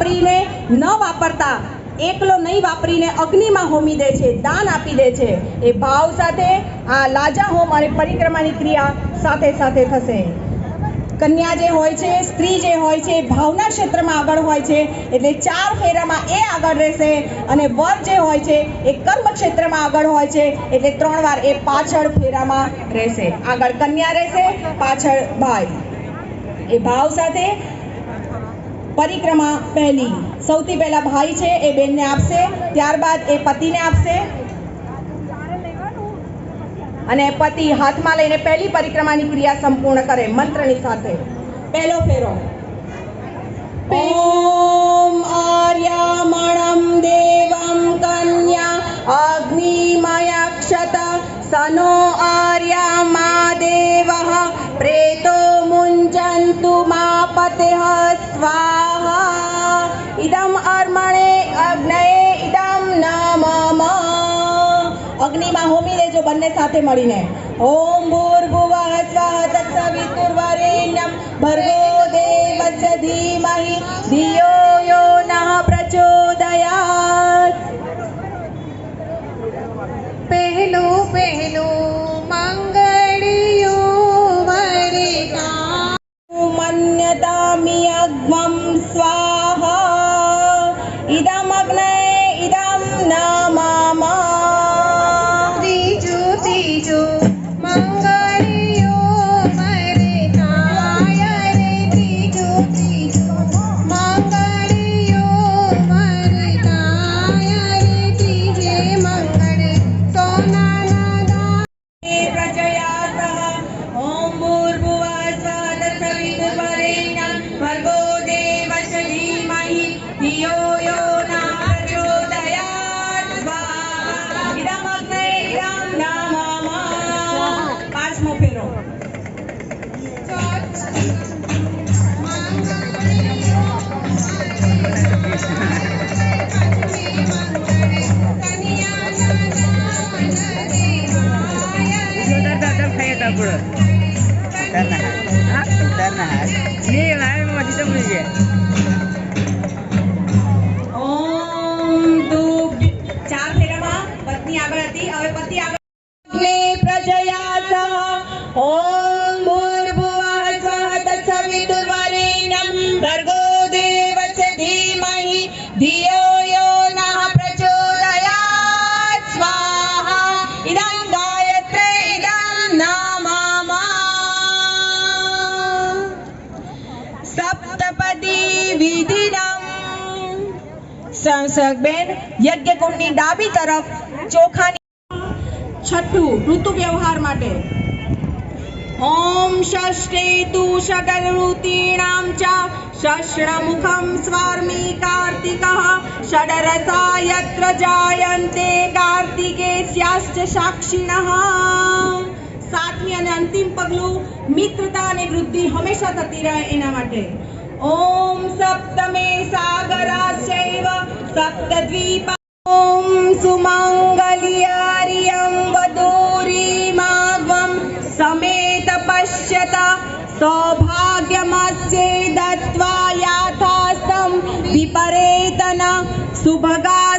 વાપરીને ન વાપરતા, એકલો નહીં વાપરીને અગ્નિમાં હોમી દે છે, દાન આપી દે છે. એ ભાવ સાથે આ લાજા હોમ અને પરિક્રમાની ક્રિયા સાથે સાથે થશે. કન્યા જે હોય છે, સ્ત્રી જે હોય છે, ભાવના ક્ષેત્રમાં આગળ હોય છે, એટલે ચાર ફેરામાં એ આગળ રહેશે અને વર જે હોય છે, એ કર્મ ક્ષેત્રમાં આગળ હોય છે, એટલે ત્રણ વાર એ પાછળ ફેરામાં રહેશે. આગળ કન્યા રહેશે, પાછળ ભાઈ. એ ભાવ સાથે પરિક્રમા પહેલી. સૌથી પહેલા ભાઈ છે, એ બેનને આપશે, ત્યારબાદ એ પતિને આપશે. અને પતિ હાથમાં લઈને પહેલી પરિક્રમાની ક્રિયા સંપૂર્ણ કરે, મંત્રની સાથે. પહેલો ફેરો. ઓમ આર્યામણમ દેવમ કન્યા અગ્નિમયક્ષત સનો આર્યામા દેવ પ્રેતો મુંજંતુ મા પતિઃ અગ્નિમાં હોમી લેજો બંને સાથે મળીને. ઓમ ભૂર્ભુવઃ સ્વઃ તત્સવિતુર્વરેણ્યં ભર્ગો દેવસ્ય ધીમહિ. ધિયો યો નઃ પ્રચોદયાત. પહેલું પહેલું મંગળિયું વરતા. મન્યતામિ અગ્મં સ્વાહા nice. બેન યજ્ઞકુંડની ડાબી તરફ ચોખાની છઠ્ઠું ઋતુ વ્યવહાર માટે. ઓમ ષષ્ઠે તુ સકલ ઋતીણામ ચ શશ્રમુખમ સ્વાર્મી કાર્તિકઃ ષડરસા યત્ર જાયન્તે કાર્તિકેસ્યાશ્ચ સાક્ષિણઃ. સાતમી અને અંતિમ પગલું, મિત્રતા અને વૃદ્ધિ હંમેશા થતી રહે એના માટે. ઓમ સપ્તમે સાગરાશ્ચૈવ સપ્તદ્વીપા ઓમ સુમંગલિયારિયં વદૂરીમાગ્વં સમેત પશ્યત સૌભાગ્યમસ્યે દત્વા યાથાસ્तं વિપરેતન સુભગા